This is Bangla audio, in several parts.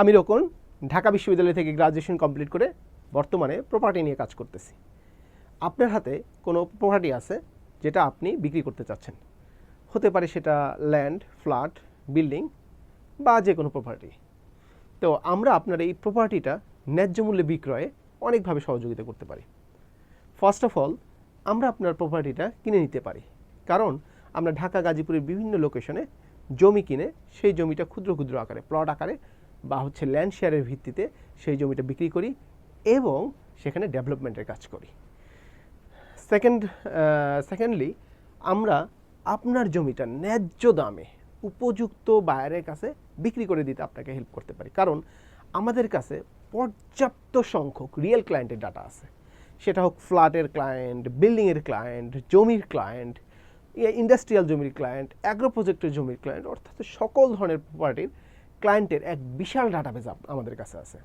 আমি রকম ঢাকা বিশ্ববিদ্যালয় থেকে গ্রাজুয়েশন কমপ্লিট করে বর্তমানে প্রপার্টি নিয়ে কাজ করতেছি। আপনার হাতে কোনো প্রপার্টি আছে যেটা আপনি বিক্রি করতে চাচ্ছেন? হতে পারে সেটা ল্যান্ড ফ্ল্যাট বিল্ডিং বা যে কোনো প্রপার্টি তো আমরা আপনার এই প্রপার্টিটা ন্যায্য মূল্যে বিক্রয়ে অনেকভাবে সহযোগিতা করতে পারি। ফার্স্ট অফ অল আমরা আপনার প্রপার্টিটা কিনে নিতে পারি। কারণ আমরা ঢাকা, গাজীপুরের বিভিন্ন লোকেশনে জমি কিনে সেই জমিটা ক্ষুদ্র ক্ষুদ্র আকারে প্লট আকারে বা হচ্ছে ল্যান্ড শেয়ারের ভিত্তিতে সেই জমিটা বিক্রি করি এবং সেখানে ডেভেলপমেন্টের কাজ করি। সেকেন্ড সেকেন্ডলি আমরা আপনার জমিটা ন্যায্য দামে উপযুক্ত বায়ারের কাছে বিক্রি করে দিতে আপনাকে হেল্প করতে পারি। কারণ আমাদের কাছে পর্যাপ্ত সংখ্যক রিয়েল ক্লায়েন্টের ডাটা আছে। সেটা হোক ফ্ল্যাটের ক্লায়েন্ট বিল্ডিংয়ের ক্লায়েন্ট জমির ক্লায়েন্ট ইন্ডাস্ট্রিয়াল জমির ক্লায়েন্ট অ্যাগ্রো প্রজেক্টের জমির ক্লায়েন্ট অর্থাৎ সকল ধরনের প্রপার্টির ক্লায়েন্টের এক বিশাল ডাটাবেজ আমাদের কাছে আছে।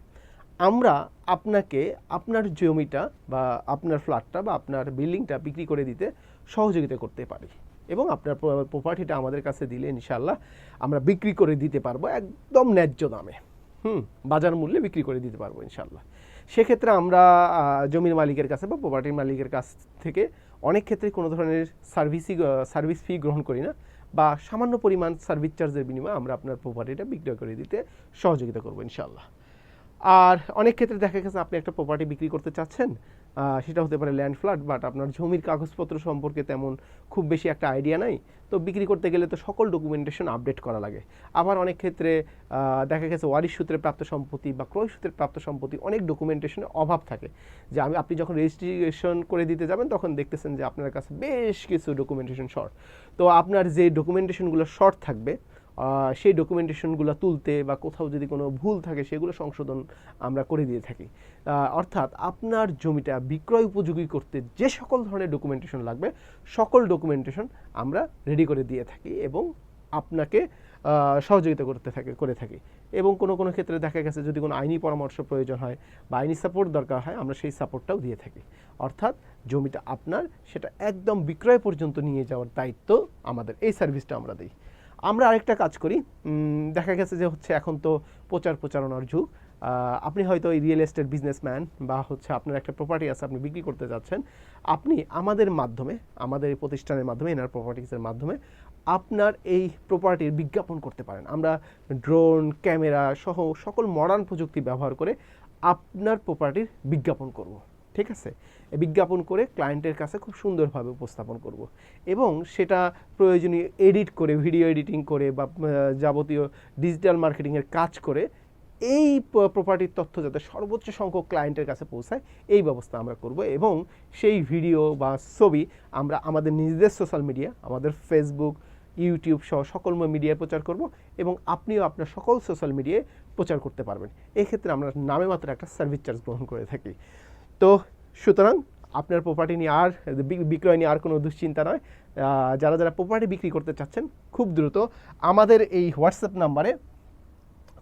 আমরা আপনাকে আপনার জমিটা বা আপনার ফ্ল্যাটটা বা আপনার বিল্ডিংটা বিক্রি করে দিতে সহযোগিতা করতে পারি এবং আপনার প্রপার্টিটা আমাদের কাছে দিলে ইনশাল্লাহ আমরা বিক্রি করে দিতে পারব একদম ন্যায্য দামে। হুম, বাজার মূল্যে বিক্রি করে দিতে পারব ইনশাল্লাহ সেক্ষেত্রে আমরা জমির মালিকের কাছে বা প্রপার্টির মালিকের কাছ থেকে অনেক ক্ষেত্রে কোনো ধরনের সার্ভিসই সার্ভিস ফি গ্রহণ করি না। বা সামান্য পরিমাণ সার্ভিস চার্জের বিনিময়ে আমরা আপনার প্রপার্টিটা বিক্রয় করে দিতে সহযোগিতা করব ইনশাল্লাহ আর অনেক ক্ষেত্রে দেখা গেছে আপনি একটা প্রপার্টি বিক্রি করতে চাচ্ছেন সেটা হতে পারে ল্যান্ড ফ্ল্যাট বাট আপনার জমির কাগজপত্র সম্পর্কে তেমন খুব বেশি একটা আইডিয়া নাই। তো বিক্রি করতে গেলে তো সকল ডকুমেন্টেশন আপডেট করা লাগে। আবার অনেক ক্ষেত্রে দেখা গেছে ওয়ারিশ সূত্রে প্রাপ্ত সম্পত্তি বা ক্রয় সূত্রে প্রাপ্ত সম্পত্তি অনেক ডকুমেন্টেশনের অভাব থাকে। যে আমি, আপনি যখন রেজিস্ট্রেশন করে দিতে যাবেন, তখন দেখতেছেন যে আপনার কাছে বেশ কিছু ডকুমেন্টেশন শর্ট তো আপনার যে ডকুমেন্টেশনগুলো শর্ট থাকবে সেই ডকুমেন্টেশনগুলো তুলতে বা কোথাও যদি কোনো ভুল থাকে, সেগুলো সংশোধন আমরা করে দিয়ে থাকি। অর্থাৎ আপনার জমিটা বিক্রয় উপযোগী করতে যে সকল ধরনের ডকুমেন্টেশন লাগবে, সকল ডকুমেন্টেশন আমরা রেডি করে দিয়ে থাকি এবং আপনাকে সহযোগিতা করতে থাকে, করে থাকি। এবং কোনো কোনো ক্ষেত্রে দেখা গেছে যদি কোনো আইনি পরামর্শ প্রয়োজন হয় বা আইনি সাপোর্ট দরকার হয়, আমরা সেই সাপোর্টটাও দিয়ে থাকি। অর্থাৎ জমিটা আপনার, সেটা একদম বিক্রয় পর্যন্ত নিয়ে যাওয়ার দায়িত্ব আমাদের। এই সার্ভিসটা আমরা দিই। আমরা আরেকটা কাজ করি। দেখা গেছে যে হচ্ছে এখন তো প্রচার প্রচারণার যুগ। আপনি হয়তো এই রিয়েল এস্টেট বিজনেসম্যান বা হচ্ছে আপনার একটা প্রপার্টি আছে, আপনি বিক্রি করতে যাচ্ছেন। আপনি আমাদের মাধ্যমে, আমাদের এই প্রতিষ্ঠানের মাধ্যমে, এনার প্রপার্টিসের মাধ্যমে আপনার এই প্রপার্টির বিজ্ঞাপন করতে পারেন। আমরা ড্রোন ক্যামেরা সহ সকল মডার্ন প্রযুক্তি ব্যবহার করে আপনার প্রপার্টির বিজ্ঞাপন করব। ঠিক আছে? বিজ্ঞাপন করে ক্লায়েন্টের কাছে খুব সুন্দরভাবে উপস্থাপন করব। এবং সেটা প্রয়োজনীয় এডিট করে ভিডিও এডিটিং করে বা যাবতীয় ডিজিটাল মার্কেটিংয়ের কাজ করে এই প্রপার্টির তথ্য যাতে সর্বোচ্চ সংখ্যক ক্লায়েন্টের কাছে পৌঁছায়, এই ব্যবস্থা আমরা করব। এবং সেই ভিডিও বা ছবি আমরা আমাদের নিজেদের সোশ্যাল মিডিয়া আমাদের ফেসবুক ইউটিউব সহ সকল মিডিয়ায় প্রচার করব এবং আপনিও আপনার সকল সোশ্যাল মিডিয়ায় প্রচার করতে পারবেন। এক্ষেত্রে আমরা নামে মাত্র একটা সার্ভিস চার্জ গ্রহণ করে থাকি। তো সুতরাং আপনার প্রপার্টি নিয়ে আর বিক্রয় নিয়ে আর কোনো দুশ্চিন্তা নয়। যারা যারা প্রপার্টি বিক্রি করতে চাচ্ছেন, খুব দ্রুত আমাদের এই হোয়াটসঅ্যাপ নাম্বারে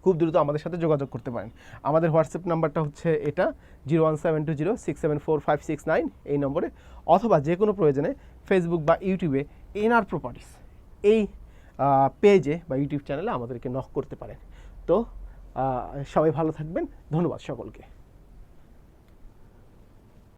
খুব দ্রুত আমাদের সাথে যোগাযোগ করতে পারেন। আমাদের হোয়াটসঅ্যাপ নাম্বারটা হচ্ছে এটা zero one seven two zero six seven four five six nine এই নম্বরে, অথবা যে কোনো প্রয়োজনে ফেসবুক বা ইউটিউবে এনআর প্রপার্টিস এই পেজে বা ইউটিউব চ্যানেলে আমাদেরকে নক করতে পারেন। তো সবাই ভালো থাকবেন। ধন্যবাদ সকলকে।